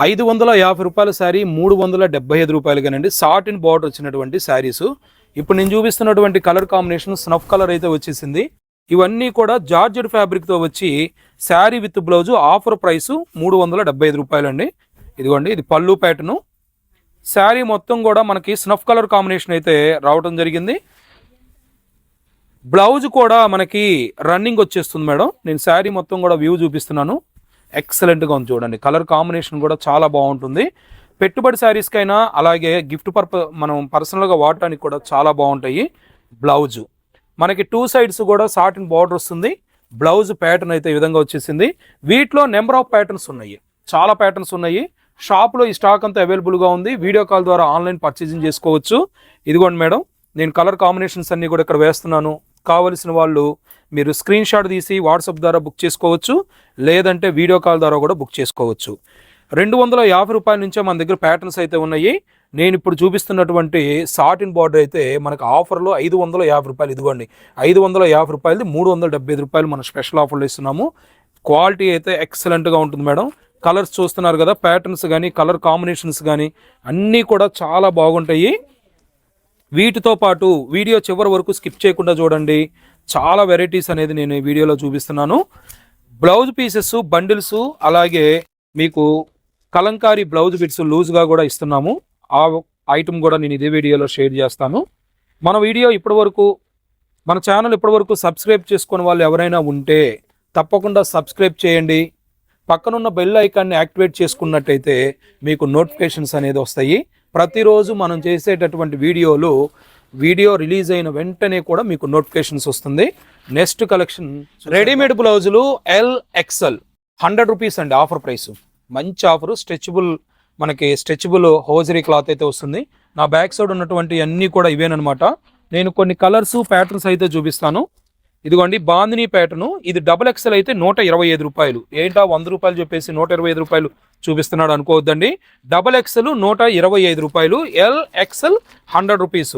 ఐదు వందల యాభై రూపాయల శారీ మూడు వందల డెబ్బై ఐదు రూపాయలుగానండి. షార్ట్ ఇన్ బార్డర్ వచ్చినటువంటి శారీస్. ఇప్పుడు నేను చూపిస్తున్నటువంటి కలర్ కాంబినేషన్ స్నఫ్ కలర్ అయితే వచ్చేసింది. ఇవన్నీ కూడా జార్జెడ్ ఫ్యాబ్రిక్తో వచ్చి sari with blouse offer price మూడు వందల డెబ్బై ఐదు రూపాయలండి. ఇదిగోండి ఇది పళ్ళు ప్యాటర్ను. శారీ మొత్తం కూడా మనకి స్నఫ్ కలర్ కాంబినేషన్ అయితే రావడం జరిగింది. బ్లౌజ్ కూడా మనకి రన్నింగ్ వచ్చేస్తుంది మేడం. నేను శారీ మొత్తం కూడా వ్యూ చూపిస్తున్నాను. ఎక్సలెంట్గా ఉంది చూడండి. కలర్ కాంబినేషన్ కూడా చాలా బాగుంటుంది. పెట్టుబడి శారీస్కైనా అలాగే గిఫ్ట్ పర్ప మనం పర్సనల్గా వాడటానికి కూడా చాలా బాగుంటాయి. బ్లౌజు మనకి టూ సైడ్స్ కూడా సాటిన్ బార్డర్ వస్తుంది. బ్లౌజ్ ప్యాటర్న్ అయితే ఈ విధంగా వచ్చేసింది. వీటిలో నెంబర్ ఆఫ్ ప్యాటర్న్స్ ఉన్నాయి. చాలా ప్యాటర్న్స్ ఉన్నాయి. షాప్లో ఈ స్టాక్ అంతా అవైలబుల్గా ఉంది. వీడియో కాల్ ద్వారా ఆన్లైన్ పర్చేసింగ్ చేసుకోవచ్చు. ఇదిగోండి మేడం నేను కలర్ కాంబినేషన్స్ అన్నీ కూడా ఇక్కడ వేస్తున్నాను. కావలసిన వాళ్ళు మీరు స్క్రీన్ షాట్ తీసి వాట్సాప్ ద్వారా బుక్ చేసుకోవచ్చు లేదంటే వీడియో కాల్ ద్వారా కూడా బుక్ చేసుకోవచ్చు. రెండు వందల యాభై రూపాయల నుంచే మన దగ్గర ప్యాటర్న్స్ అయితే ఉన్నాయి. నేను ఇప్పుడు చూపిస్తున్నటువంటి సాటిన్ బార్డర్ అయితే మనకు ఆఫర్లో ఐదు వందల యాభై రూపాయలు ఇదిగోండి. ఐదు వందల యాభై రూపాయలది మూడు వందల డెబ్బై ఐదు రూపాయలు మన స్పెషల్ ఆఫర్లు ఇస్తున్నాము. క్వాలిటీ అయితే ఎక్సలెంట్గా ఉంటుంది మేడం. కలర్స్ చూస్తున్నారు కదా ప్యాటర్న్స్ కానీ కలర్ కాంబినేషన్స్ కానీ అన్నీ కూడా చాలా బాగుంటాయి. వీటితో పాటు వీడియో చివరి వరకు స్కిప్ చేయకుండా చూడండి. చాలా వెరైటీస్ అనేది నేను ఈ వీడియోలో చూపిస్తున్నాను. బ్లౌజ్ పీసెస్ బండిల్స్ అలాగే మీకు కలంకారీ బ్లౌజ్ బిట్స్ లూజ్గా కూడా ఇస్తున్నాము. ఆ ఐటమ్ కూడా నేను ఇదే వీడియోలో షేర్ చేస్తాను. మన వీడియో ఇప్పటివరకు మన ఛానల్ ఇప్పటి వరకు సబ్స్క్రైబ్ చేసుకున్న వాళ్ళు ఎవరైనా ఉంటే తప్పకుండా సబ్స్క్రైబ్ చేయండి. పక్కనున్న బెల్ ఐకాన్ని యాక్టివేట్ చేసుకున్నట్టయితే మీకు నోటిఫికేషన్స్ అనేది వస్తాయి. ప్రతిరోజు మనం చేసేటటువంటి వీడియోలు వీడియో రిలీజ్ అయిన వెంటనే కూడా మీకు నోటిఫికేషన్స్ వస్తుంది. నెక్స్ట్ కలెక్షన్ రెడీమేడ్ బ్లౌజులు ఎల్ ఎక్సెల్ హండ్రెడ్ రూపీస్ అండి ఆఫర్ ప్రైస్. మంచి ఆఫర్ స్ట్రెచబుల్ మనకి స్ట్రెచబుల్ హోజరీ క్లాత్ అయితే వస్తుంది. నా బ్యాక్ సైడ్ ఉన్నటువంటి అన్నీ కూడా ఇవేనమాట నేను కొన్ని కలర్స్ ప్యాటర్న్స్ అయితే చూపిస్తాను. ఇదిగోండి బాందినీ ప్యాటర్న్ ఇది డబుల్ ఎక్సెల్ అయితే నూట ఇరవై ఐదు రూపాయలు. ఏంటా వంద రూపాయలు చెప్పేసి నూట ఇరవై ఐదు రూపాయలు చూపిస్తున్నాడు అనుకోవద్దండి. డబల్ ఎక్సెల్ నూట ఇరవై ఐదు రూపాయలు ఎల్ ఎక్సెల్ హండ్రెడ్ రూపీస్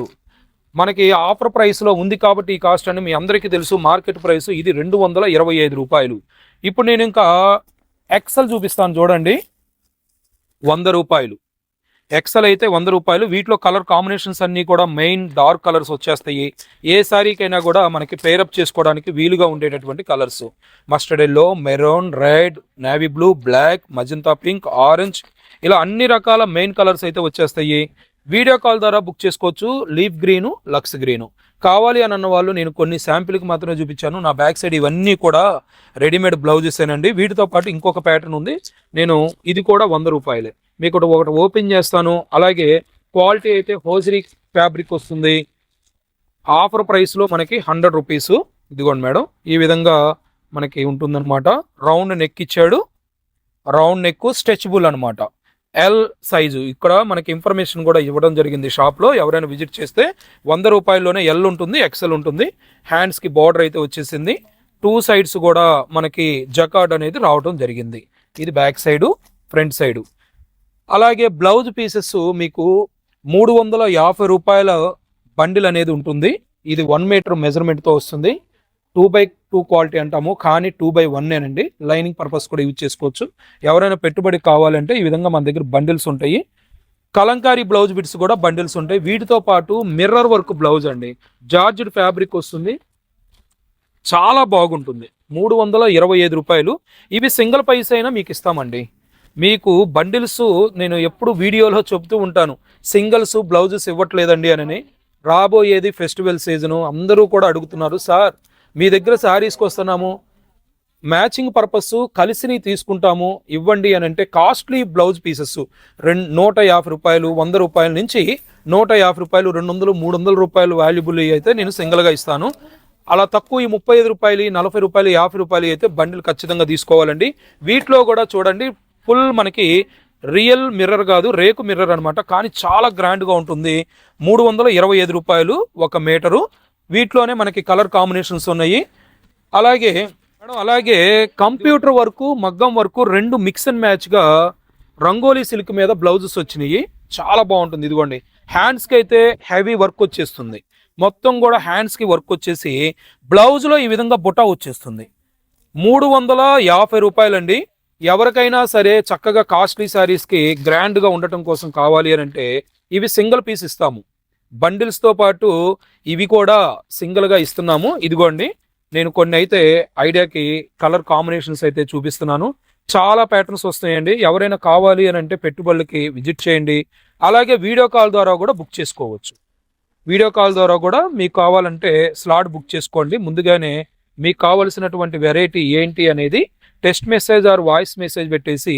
మనకి ఆఫర్ ప్రైస్లో ఉంది కాబట్టి ఈ కాస్ట్ అని మీ అందరికీ తెలుసు. మార్కెట్ ప్రైస్ ఇది రెండు వందల ఇరవై ఐదు రూపాయలు. ఇప్పుడు నేను ఇంకా ఎక్సెల్ చూపిస్తాను చూడండి. వంద రూపాయలు. ఎక్సెల్ అయితే వంద రూపాయలు. వీటిలో కలర్ కాంబినేషన్స్ అన్నీ కూడా మెయిన్ డార్క్ కలర్స్ వచ్చేస్తాయి. ఏ శారీకైనా కూడా మనకి పేరప్ చేసుకోవడానికి వీలుగా ఉండేటటువంటి colours mustard yellow maroon red navy blue black magenta pink orange ఇలా అన్ని రకాల మెయిన్ కలర్స్ అయితే వచ్చేస్తాయి. వీడియో కాల్ ద్వారా బుక్ చేసుకోవచ్చు. లీఫ్ గ్రీను లక్స్ గ్రీను కావాలి అని అన్న వాళ్ళు నేను కొన్ని శాంపిల్కి మాత్రమే చూపించాను. నా బ్యాక్ సైడ్ ఇవన్నీ కూడా రెడీమేడ్ బ్లౌజెస్ ఏనండి. వీటితో పాటు ఇంకొక ప్యాటర్న్ ఉంది. నేను ఇది కూడా వంద రూపాయలే. మీకు ఒకటి ఓపెన్ చేస్తాను. అలాగే క్వాలిటీ అయితే హోజరీ ఫ్యాబ్రిక్ వస్తుంది. ఆఫర్ ప్రైస్లో మనకి హండ్రెడ్ రూపీస్. ఇదిగోండి మేడం ఈ విధంగా మనకి ఉంటుందన్నమాట. రౌండ్ నెక్ ఇచ్చాడు. రౌండ్ నెక్ స్ట్రెచబుల్ అనమాట ఎల్ సైజు. ఇక్కడ మనకి ఇన్ఫర్మేషన్ కూడా ఇవ్వడం జరిగింది షాప్లో ఎవరైనా విజిట్ చేస్తే వంద రూపాయల్లోనే ఎల్ ఉంటుంది ఎక్సెల్ ఉంటుంది. హ్యాండ్స్కి బార్డర్ అయితే వచ్చేసింది. టూ సైడ్స్ కూడా మనకి జకార్డ్ అనేది రావడం జరిగింది. ఇది బ్యాక్ సైడు ఫ్రంట్ సైడు. అలాగే బ్లౌజ్ పీసెస్ మీకు మూడు వందల యాభై రూపాయల బండిల్ అనేది ఉంటుంది. ఇది వన్ మీటర్ మెజర్మెంట్తో వస్తుంది. టూ బై టూ క్వాలిటీ అంటాము కానీ టూ బై వన్నేనండి లైనింగ్ పర్పస్ కూడా యూజ్ చేసుకోవచ్చు. ఎవరైనా పెట్టుబడి కావాలంటే ఈ విధంగా మన దగ్గర బండిల్స్ ఉంటాయి. కలంకారీ బ్లౌజ్ బిట్స్ కూడా బండిల్స్ ఉంటాయి. వీటితో పాటు మిర్రర్ వర్క్ బ్లౌజ్ అండి. జార్జ్డ్ ఫ్యాబ్రిక్ వస్తుంది. చాలా బాగుంటుంది. మూడు వందల ఇరవై ఐదు రూపాయలు. ఇవి సింగిల్ పైస్ అయినా మీకు ఇస్తామండి. మీకు బండిల్స్ నేను ఎప్పుడు వీడియోలో చెబుతూ ఉంటాను. సింగిల్స్ బ్లౌజెస్ ఇవ్వట్లేదండి అని రాబోయేది ఫెస్టివల్ సీజను అందరూ కూడా అడుగుతున్నారు. సార్ మీ దగ్గర శారీస్కి వస్తున్నాము. మ్యాచింగ్ పర్పస్ కలిసిని తీసుకుంటాము. ఇవ్వండి అని అంటే కాస్ట్లీ బ్లౌజ్ పీసెస్ రెండు నూట యాభై రూపాయలు వంద రూపాయల నుంచి నూట యాభై రూపాయలు రెండు వందలు మూడు వందల రూపాయలు వాల్యుబుల్ అయితే నేను సింగిల్గా ఇస్తాను. అలా తక్కువ ఈ ముప్పై ఐదు రూపాయలు నలభై రూపాయలు యాభై రూపాయలు అయితే బండిలు ఖచ్చితంగా తీసుకోవాలండి. వీటిలో కూడా చూడండి ఫుల్ మనకి రియల్ మిర్రర్ కాదు రేకు మిర్రర్ అనమాట కానీ చాలా గ్రాండ్గా ఉంటుంది. మూడు వందల ఇరవై ఐదు రూపాయలు ఒక మీటరు. వీటిలోనే మనకి కలర్ కాంబినేషన్స్ ఉన్నాయి. అలాగే మేడం అలాగే కంప్యూటర్ వర్క్ మగ్గం వర్క్ రెండు మిక్స్ అండ్ మ్యాచ్గా రంగోలీ సిల్క్ మీద బ్లౌజెస్ వచ్చినాయి. చాలా బాగుంటుంది. ఇదిగోండి. హ్యాండ్స్కి అయితే హెవీ వర్క్ వచ్చేస్తుంది. మొత్తం కూడా హ్యాండ్స్కి వర్క్ వచ్చేసి బ్లౌజ్లో ఈ విధంగా బుటా వచ్చేస్తుంది. మూడు వందల యాభై రూపాయలండి. ఎవరికైనా సరే చక్కగా కాస్ట్లీ శారీస్కి గ్రాండ్గా ఉండటం కోసం కావాలి అని అంటే ఇవి సింగిల్ పీస్ ఇస్తాము. బండిల్స్తో పాటు ఇవి కూడా సింగిల్గా ఇస్తున్నాము. ఇదిగోండి నేను కొన్ని అయితే ఐడియాకి కలర్ కాంబినేషన్స్ అయితే చూపిస్తున్నాను. చాలా ప్యాటర్న్స్ వస్తాయండి. ఎవరైనా కావాలి అని అంటే పెట్టుబడులకి విజిట్ చేయండి. అలాగే వీడియో కాల్ ద్వారా కూడా బుక్ చేసుకోవచ్చు. వీడియో కాల్ ద్వారా కూడా మీకు కావాలంటే స్లాట్ బుక్ చేసుకోండి. ముందుగానే మీకు కావలసినటువంటి వెరైటీ ఏంటి అనేది text message or voice message పెట్టేసి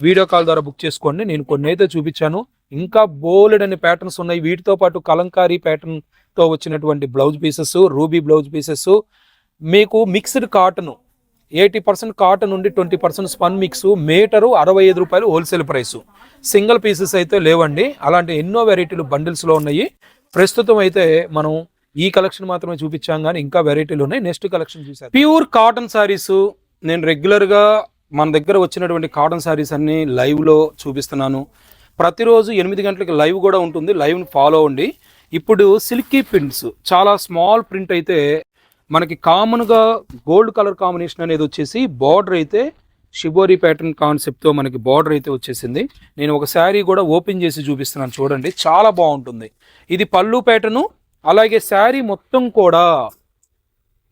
వీడియో కాల్ ద్వారా బుక్ చేసుకోండి. నేను కొన్ని అయితే చూపించాను. ఇంకా బోలెడ్ అనే ప్యాటర్న్స్ ఉన్నాయి. వీటితో పాటు కలంకారీ ప్యాటర్న్తో వచ్చినటువంటి blouse pieces ruby blouse pieces. మీకు mixed cotton eighty percent cotton నుండి twenty percent spun mix metre అరవై ఐదు రూపాయలు హోల్సేల్ ప్రైస్. సింగిల్ పీసెస్ అయితే లేవండి. అలాంటి ఎన్నో వెరైటీలు బండిల్స్లో ఉన్నాయి. ప్రస్తుతం అయితే మనం ఈ కలెక్షన్ మాత్రమే చూపించాం కానీ ఇంకా వెరైటీలు ఉన్నాయి. నెక్స్ట్ కలెక్షన్ చూసారు ప్యూర్ కాటన్ శారీస్ నేను రెగ్యులర్గా మన దగ్గర వచ్చినటువంటి కాటన్ శారీస్ అన్ని లైవ్లో చూపిస్తున్నాను. ప్రతిరోజు ఎనిమిది గంటలకి లైవ్ కూడా ఉంటుంది. లైవ్ని ఫాలో అవ్వండి. ఇప్పుడు సిల్కీ ప్రింట్స్ చాలా స్మాల్ ప్రింట్ అయితే మనకి కామన్గా గోల్డ్ కలర్ కాంబినేషన్ అనేది వచ్చేసి బార్డర్ అయితే షిబోరి ప్యాటర్న్ కాన్సెప్ట్తో మనకి బార్డర్ అయితే వచ్చేసింది. నేను ఒక శారీ కూడా ఓపెన్ చేసి చూపిస్తున్నాను చూడండి. చాలా బాగుంటుంది. ఇది పళ్ళు ప్యాటర్ను అలాగే శారీ మొత్తం కూడా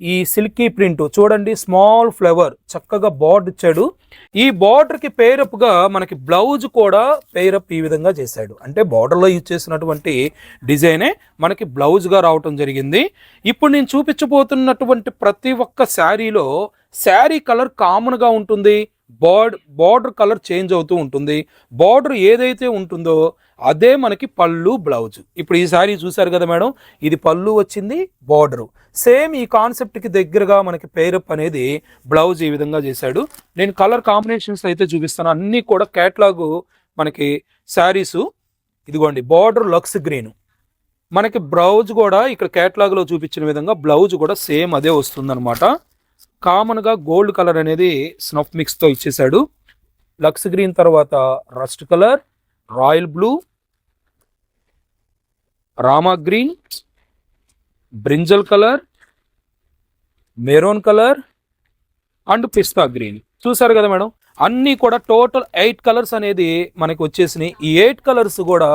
ఈ సిల్కీ ప్రింట్. చూడండి స్మాల్ ఫ్లవర్ చక్కగా బార్డర్ ఇచ్చాడు. ఈ బార్డర్కి పేరప్గా మనకి బ్లౌజ్ కూడా పేరప్ ఈ విధంగా చేశాడు. అంటే బార్డర్లో యూజ్ చేసినటువంటి డిజైనే మనకి బ్లౌజ్గా రావటం జరిగింది. ఇప్పుడు నేను చూపించబోతున్నటువంటి ప్రతి ఒక్క శారీలో శారీ కలర్ కామన్గా ఉంటుంది. బార్డ్ బార్డర్ కలర్ చేంజ్ అవుతూ ఉంటుంది. బార్డర్ ఏదైతే ఉంటుందో అదే మనకి పళ్ళు బ్లౌజ్. ఇప్పుడు ఈ శారీ చూసారు కదా మేడం? ఇది పళ్ళు వచ్చింది బార్డరు. సేమ్ ఈ కాన్సెప్ట్కి దగ్గరగా మనకి పేరప్ అనేది బ్లౌజ్ ఈ విధంగా చేశాడు. నేను కలర్ కాంబినేషన్స్ అయితే చూపిస్తాను. అన్నీ కూడా క్యాట్లాగ్ మనకి శారీస్ ఇదిగోండి బార్డర్ లక్స్ గ్రీన్. మనకి బ్లౌజ్ కూడా ఇక్కడ క్యాట్లాగ్లో చూపించిన విధంగా బ్లౌజ్ కూడా సేమ్ అదే వస్తుందన్నమాట. కామన్గా గోల్డ్ కలర్ అనేది స్నఫ్ మిక్స్తో ఇచ్చేసాడు లక్స్ గ్రీన్ తర్వాత rust colour royal blue Rama green brinjal colour maroon colour and pista green. చూసారు కదా మేడం? అన్నీ కూడా టోటల్ ఎయిట్ కలర్స్ అనేది మనకి వచ్చేసినాయి. ఈ ఎయిట్ కలర్స్ కూడా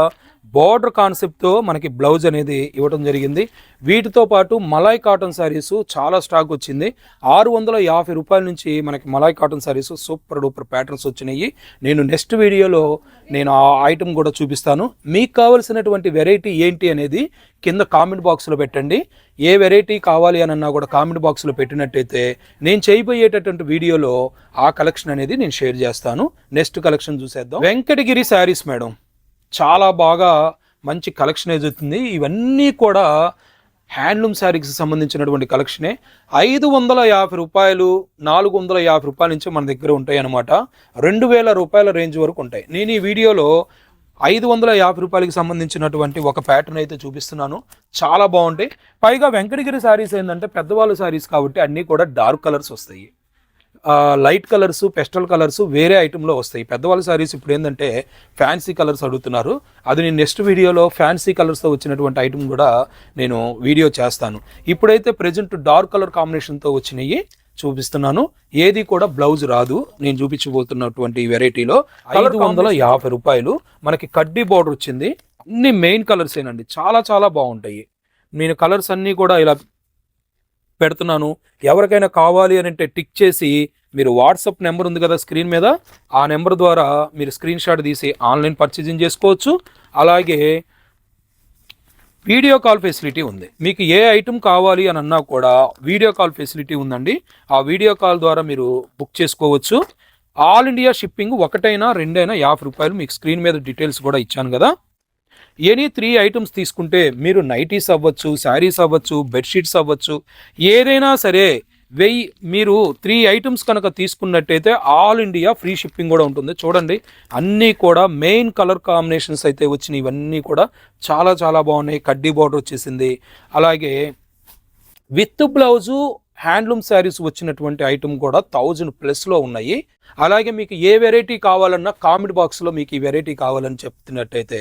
బార్డర్ కాన్సెప్ట్తో మనకి బ్లౌజ్ అనేది ఇవ్వడం జరిగింది. వీటితో పాటు మలాయ్ కాటన్ శారీస్ చాలా స్టాక్ వచ్చింది. ఆరు వందల యాభై రూపాయల నుంచి మనకి malai cotton sarees super duper patterns వచ్చినాయి. నేను నెక్స్ట్ వీడియోలో నేను ఆ ఐటమ్ కూడా చూపిస్తాను. మీకు కావాల్సినటువంటి వెరైటీ ఏంటి అనేది కింద కామెంట్ బాక్స్లో పెట్టండి. ఏ వెరైటీ కావాలి అని అన్నా కూడా కామెంట్ బాక్స్లో పెట్టినట్టయితే నేను చేయబోయేటటువంటి వీడియోలో ఆ కలెక్షన్ అనేది నేను షేర్ చేస్తాను. నెక్స్ట్ కలెక్షన్ చూసేద్దాం. వెంకటగిరి శారీస్ మేడం. చాలా బాగా మంచి కలెక్షన్ ఎదుగుతుంది. ఇవన్నీ కూడా హ్యాండ్లూమ్ శారీకి సంబంధించినటువంటి కలెక్షనే ఐదు వందల యాభై రూపాయలు నాలుగు వందల యాభై రూపాయల నుంచి మన దగ్గర ఉంటాయి అన్నమాట. రెండు వేల రూపాయల రేంజ్ వరకు ఉంటాయి. నేను ఈ వీడియోలో ఐదు వందల యాభై రూపాయలకి సంబంధించినటువంటి ఒక ప్యాటర్న్ అయితే చూపిస్తున్నాను. చాలా బాగుంటాయి. పైగా వెంకటగిరి శారీస్ ఏంటంటే పెద్దవాళ్ళ శారీస్ కాబట్టి అన్నీ కూడా డార్క్ కలర్స్ వస్తాయి. లైట్ కలర్స్ పెస్టల్ కలర్స్ వేరే ఐటెంలో వస్తాయి. పెద్దవాళ్ళ సారీస్ ఇప్పుడు ఏంటంటే ఫ్యాన్సీ కలర్స్ అడుగుతున్నారు. అది నేను నెక్స్ట్ వీడియోలో ఫ్యాన్సీ కలర్స్తో వచ్చినటువంటి ఐటమ్ కూడా నేను వీడియో చేస్తాను. ఇప్పుడైతే ప్రజెంట్ డార్క్ కలర్ కాంబినేషన్తో వచ్చినాయి చూపిస్తున్నాను. ఏది కూడా బ్లౌజ్ రాదు. నేను చూపించబోతున్నటువంటి వెరైటీలో ఐదు వందల యాభై రూపాయలు. మనకి కడ్డీ బార్డర్ వచ్చింది. అన్ని మెయిన్ కలర్స్ ఏనండి చాలా చాలా బాగుంటాయి. నేను కలర్స్ అన్నీ కూడా ఇలా పెడుతున్నాను. ఎవరికైనా కావాలి అని అంటే టిక్ చేసి మీరు వాట్సాప్ నెంబర్ ఉంది కదా స్క్రీన్ మీద ఆ నెంబర్ ద్వారా మీరు స్క్రీన్ షాట్ తీసి ఆన్లైన్ పర్చేజింగ్ చేసుకోవచ్చు. అలాగే వీడియో కాల్ ఫెసిలిటీ ఉంది. మీకు ఏ ఐటమ్ కావాలి అని అన్నా కూడా వీడియో కాల్ ఫెసిలిటీ ఉందండి. ఆ వీడియో కాల్ ద్వారా మీరు బుక్ చేసుకోవచ్చు. ఆల్ ఇండియా షిప్పింగ్ ఒకటైనా రెండైనా యాభై రూపాయలు మీకు స్క్రీన్ మీద డీటెయిల్స్ కూడా ఇచ్చాను కదా. ఎనీ త్రీ ఐటమ్స్ తీసుకుంటే మీరు నైటీస్ అవ్వచ్చు శారీస్ అవ్వచ్చు బెడ్షీట్స్ అవ్వచ్చు ఏదైనా సరే వెయ్యి మీరు త్రీ ఐటమ్స్ కనుక తీసుకున్నట్టయితే ఆల్ ఇండియా ఫ్రీ షిప్పింగ్ కూడా ఉంటుంది. చూడండి అన్నీ కూడా మెయిన్ కలర్ కాంబినేషన్స్ అయితే వచ్చినాయి. ఇవన్నీ కూడా చాలా చాలా బాగున్నాయి. కడ్డీ బార్డర్ వచ్చేసింది. అలాగే విత్ బ్లౌజు హ్యాండ్లూమ్ శారీస్ వచ్చినటువంటి ఐటమ్ కూడా థౌజండ్ ప్లస్లో ఉన్నాయి. అలాగే మీకు ఏ వెరైటీ కావాలన్నా కామెంట్ బాక్స్లో మీకు ఈ వెరైటీ కావాలని చెప్తున్నట్టయితే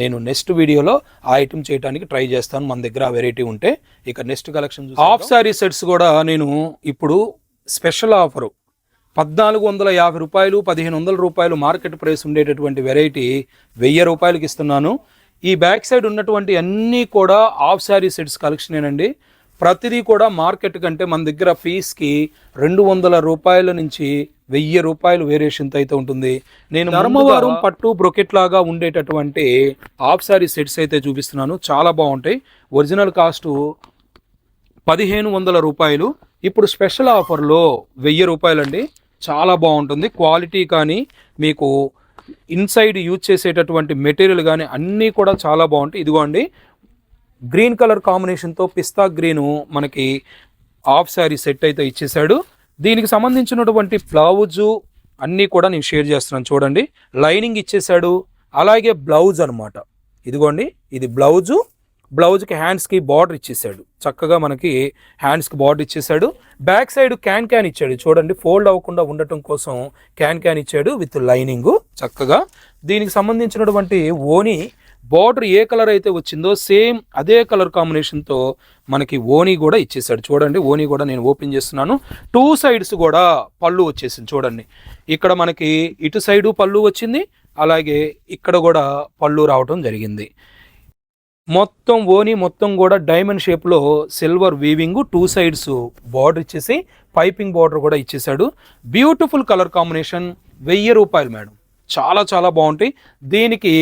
నేను నెక్స్ట్ వీడియోలో ఆ ఐటమ్ చేయడానికి ట్రై చేస్తాను. మన దగ్గర ఆ వెరైటీ ఉంటే ఇక next collection half saree sets కూడా నేను ఇప్పుడు స్పెషల్ ఆఫరు. పద్నాలుగు వందల యాభై రూపాయలు పదిహేను వందల రూపాయలు మార్కెట్ ప్రైస్ ఉండేటటువంటి వెరైటీ వెయ్యి రూపాయలకి ఇస్తున్నాను. ఈ బ్యాక్ సైడ్ ఉన్నటువంటి అన్నీ కూడా హాఫ్ శారీ సెట్స్ కలెక్షనేనండి. ప్రతిదీ కూడా మార్కెట్ కంటే మన దగ్గర పీస్కి రెండు వందల రూపాయల నుంచి వెయ్యి రూపాయలు వేరియేషన్తో అయితే ఉంటుంది. నేను ధర్మవరం పట్టు బ్రొకెట్ లాగా ఉండేటటువంటి ఆఫ్ శారీ సెట్స్ అయితే చూపిస్తున్నాను. చాలా బాగుంటాయి. ఒరిజినల్ కాస్ట్ పదిహేను వందల రూపాయలు. ఇప్పుడు స్పెషల్ ఆఫర్లో వెయ్యి రూపాయలండి. చాలా బాగుంటుంది. క్వాలిటీ కానీ మీకు ఇన్సైడ్ యూజ్ చేసేటటువంటి మెటీరియల్ కానీ అన్నీ కూడా చాలా బాగుంటాయి. ఇదిగోండి గ్రీన్ కలర్ కాంబినేషన్తో పిస్తా గ్రీను మనకి హాఫ్ శారీ సెట్ అయితే ఇచ్చేసాడు దీనికి సంబంధించినటువంటి బ్లౌజు అన్నీ కూడా నేను షేర్ చేస్తున్నాను చూడండి. లైనింగ్ ఇచ్చేసాడు అలాగే బ్లౌజ్ అనమాట ఇదిగోండి ఇది బ్లౌజు. బ్లౌజ్కి హ్యాండ్స్కి బార్డర్ ఇచ్చేసాడు చక్కగా మనకి హ్యాండ్స్కి బార్డర్ ఇచ్చేసాడు బ్యాక్ సైడ్ క్యాన్ క్యాన్ ఇచ్చాడు. చూడండి ఫోల్డ్ అవ్వకుండా ఉండటం కోసం క్యాన్ క్యాన్ ఇచ్చాడు విత్ లైనింగు. చక్కగా దీనికి సంబంధించినటువంటి ఓని బార్డర్ ఏ కలర్ అయితే వచ్చిందో సేమ్ అదే కలర్ కాంబినేషన్తో మనకి ఓనీ కూడా ఇచ్చేసాడు చూడండి ఓనీ కూడా నేను ఓపెన్ చేస్తున్నాను. టూ సైడ్స్ కూడా పళ్ళు వచ్చేసింది చూడండి. ఇక్కడ మనకి ఇటు సైడు పళ్ళు వచ్చింది అలాగే ఇక్కడ కూడా పళ్ళు రావటం జరిగింది. మొత్తం ఓని మొత్తం కూడా డైమండ్ షేప్లో silver weaving two sides border ఇచ్చేసి పైపింగ్ బార్డర్ కూడా ఇచ్చేసాడు బ్యూటిఫుల్ కలర్ కాంబినేషన్ వెయ్యి రూపాయలు మేడం. చాలా చాలా బాగుంటాయి. దీనికి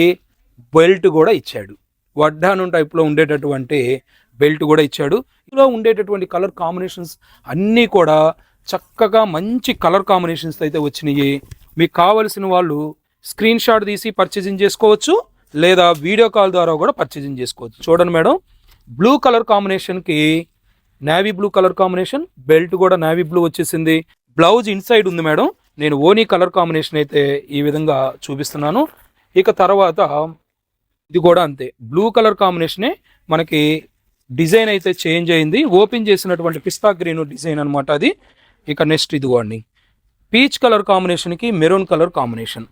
బెల్ట్ కూడా ఇచ్చాడు. వడ్డానం టైప్లో ఉండేటటువంటి బెల్ట్ కూడా ఇచ్చాడు. ఇందులో ఉండేటటువంటి కలర్ కాంబినేషన్స్ అన్నీ కూడా చక్కగా మంచి కలర్ కాంబినేషన్స్ అయితే వచ్చినాయి. మీకు కావలసిన వాళ్ళు స్క్రీన్ షాట్ తీసి పర్చేసింగ్ చేసుకోవచ్చు లేదా వీడియో కాల్ ద్వారా కూడా పర్చేసింగ్ చేసుకోవచ్చు. చూడండి మేడం బ్లూ కలర్ కాంబినేషన్కి navy blue colour combination belt కూడా నేవీ బ్లూ వచ్చేసింది. బ్లౌజ్ ఇన్సైడ్ ఉంది మేడం. నేను ఓనీ కలర్ కాంబినేషన్ అయితే ఈ విధంగా చూపిస్తున్నాను. ఇక తర్వాత ఇది కూడా అంతే. బ్లూ కలర్ కాంబినేషనే మనకి డిజైన్ అయితే చేంజ్ అయింది. ఓపెన్ చేసినటువంటి పిస్తా గ్రీన్ డిజైన్ అనమాట అది. ఇక నెక్స్ట్ ఇదిగోండి. పీచ్ కలర్ కాంబినేషన్కి maroon colour combination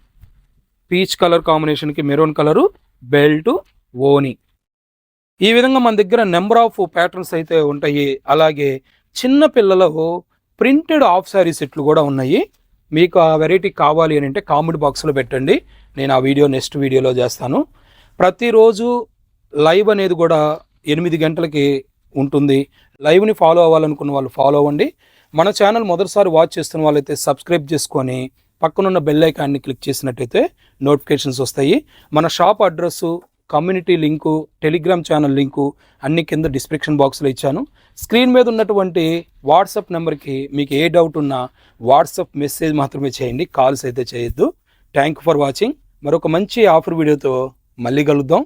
peach colour కాంబినేషన్కి మెరూన్ కలరు బెల్ట్ ఓని ఈ విధంగా మన దగ్గర నెంబర్ ఆఫ్ ప్యాటర్న్స్ అయితే ఉంటాయి. అలాగే చిన్న పిల్లలకు ప్రింటెడ్ ఆఫ్ శారీ సెట్లు కూడా ఉన్నాయి. మీకు ఆ వెరైటీ కావాలి అని అంటే కామెంట్ బాక్స్లో పెట్టండి. నేను ఆ వీడియో నెక్స్ట్ వీడియోలో చేస్తాను. ప్రతిరోజు లైవ్ అనేది కూడా ఎనిమిది గంటలకి ఉంటుంది. లైవ్ని ఫాలో అవ్వాలనుకున్న వాళ్ళు ఫాలో అవ్వండి. మన ఛానల్ మొదటిసారి వాచ్ చేస్తున్న వాళ్ళైతే సబ్స్క్రైబ్ చేసుకొని పక్కనున్న బెల్ ఐకాన్ని క్లిక్ చేసినట్టయితే నోటిఫికేషన్స్ వస్తాయి. మన shop address community link Telegram channel link అన్ని కింద డిస్క్రిప్షన్ బాక్స్లో ఇచ్చాను. స్క్రీన్ మీద ఉన్నటువంటి వాట్సాప్ నెంబర్కి మీకు ఏ డౌట్ ఉన్నా వాట్సాప్ మెసేజ్ మాత్రమే చేయండి. కాల్స్ అయితే చేయొద్దు. Thank for watching. మరొక మంచి ఆఫర్ వీడియోతో మళ్ళీ కలుద్దాం.